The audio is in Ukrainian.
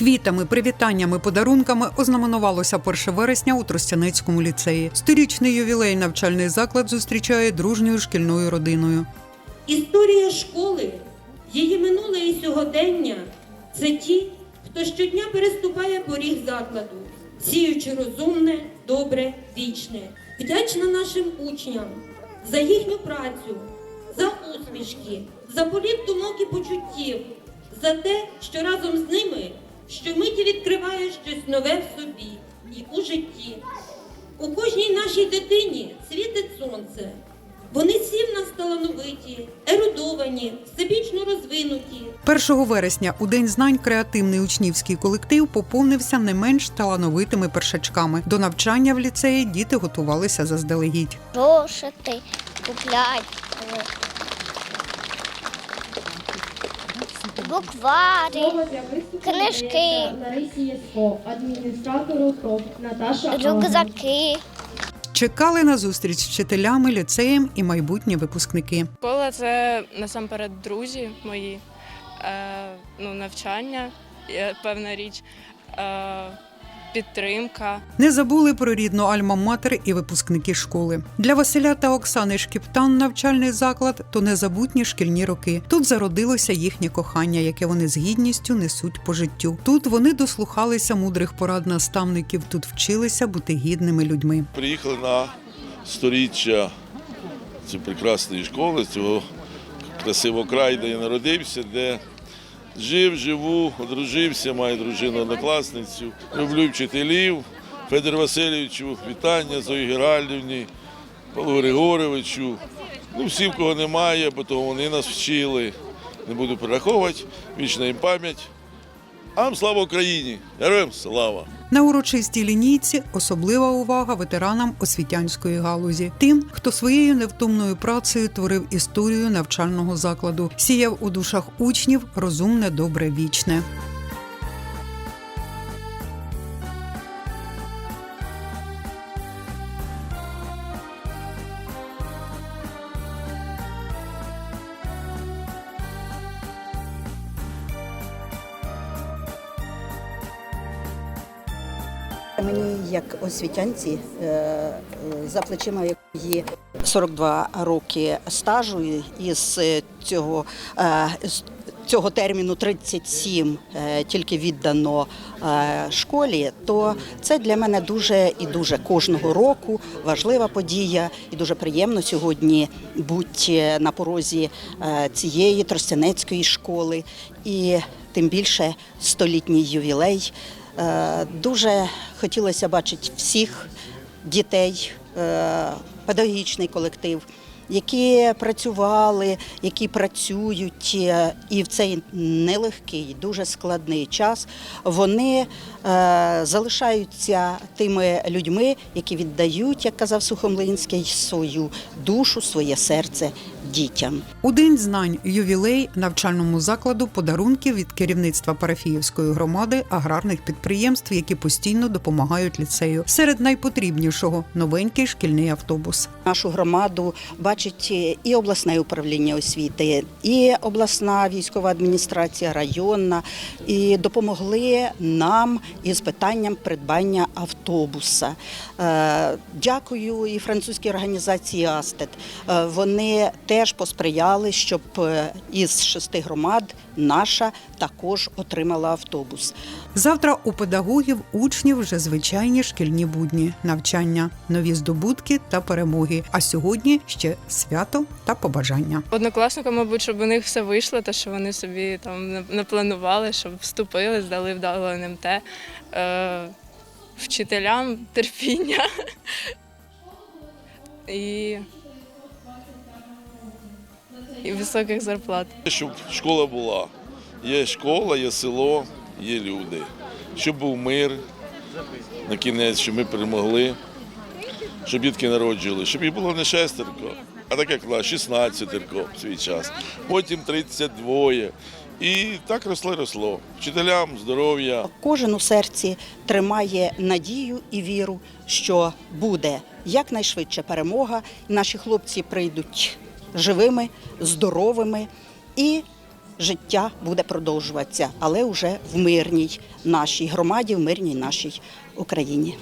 Квітами, привітаннями, подарунками ознаменувалося 1 вересня у Тростянецькому ліцеї. Сторічний ювілей навчальний заклад зустрічає дружньою шкільною родиною. Історія школи, її минуле і сьогодення це ті, хто щодня переступає поріг закладу, сіючи розумне, добре, вічне. Вдячна нашим учням за їхню працю, за усмішки, за політ думок і почуттів, за те, що разом з ними щомиті відкриває щось нове в собі і у житті. У кожній нашій дитині світить сонце. Вони всі в нас талановиті, ерудовані, всебічно розвинуті. 1 вересня у день знань креативний учнівський колектив поповнився не менш талановитими першачками. До навчання в ліцеї діти готувалися заздалегідь. зошити, куплять виступу Книжки. рюкзаки. Чекали на зустріч з вчителями, ліцеєм і майбутні випускники. Школа це насамперед друзі мої, е, ну, навчання, певна річ, е, підтримка. Не забули про рідну Альма-Матер і випускники школи. Для Василя та Оксани Шкіптан навчальний заклад то незабутні шкільні роки. Тут зародилося їхнє кохання, яке вони з гідністю несуть по життю. Тут вони дослухалися мудрих порад наставників, тут вчилися бути гідними людьми. Приїхали на сторіччя цієї прекрасної школи, цього красивого краю, де я народився, де жив, живу, одружився, маю дружину однокласницю. Люблю вчителів, Федору Васильовичу, вітання Зої Геральдівні, Павлу Григоровичу. Ну, всі, в кого немає, бо того вони нас вчили. Не буду перераховувати, вічна їм пам'ять. А вам слава Україні! Героям слава! На урочистій лінійці особлива увага ветеранам освітянської галузі, тим, хто своєю невтомною працею творив історію навчального закладу, сіяв у душах учнів розумне, добре, вічне. Мені як освітянці е, за плечима якої 42 роки стажу із е, цього, е, з цього терміну 37 е, тільки віддано школі, то це для мене дуже і дуже кожного року важлива подія, і дуже приємно сьогодні бути на порозі цієї тростянецької школи, і тим більше столітній ювілей. Е, Дуже хотілося бачити всіх дітей, е, педагогічний колектив, які працювали, які працюють е, і в цей нелегкий, дуже складний час вони е, залишаються тими людьми, які віддають, як казав Сухомлинський, свою душу, своє серце дітям. У день знань ювілей навчальному закладу подарунки від керівництва парафіївської громади аграрних підприємств, які постійно допомагають ліцею. Серед найпотрібнішого новенький шкільний автобус. Нашу громаду бачить і обласне управління освіти, і обласна військова адміністрація, районна, і допомогли нам із питанням придбання автобуса. Е, Дякую і французькій організації Астет. Е, Вони теж посприяли, щоб е, із шести громад наша також отримала автобус. Завтра у педагогів учнів вже звичайні шкільні будні, навчання, нові здобутки та перемоги. А сьогодні ще свято та побажання. Однокласникам, мабуть, щоб у них все вийшло, те, що вони собі там на- напланували, щоб вступили, здали вдало НМТ. Е, вчителям терпіння. І, і високих зарплат. Щоб школа була. Є школа, є село, є люди. Щоб був мир на кінець, щоб ми перемогли, щоб дітки народжували, щоб їх було не шестерко, а так як була 16 в свій час, потім 32. І так росло, росло. Вчителям здоров'я. Кожен у серці тримає надію і віру, що буде якнайшвидше перемога. Наші хлопці прийдуть живими, здоровими і життя буде продовжуватися, але вже в мирній нашій громаді, в мирній нашій Україні.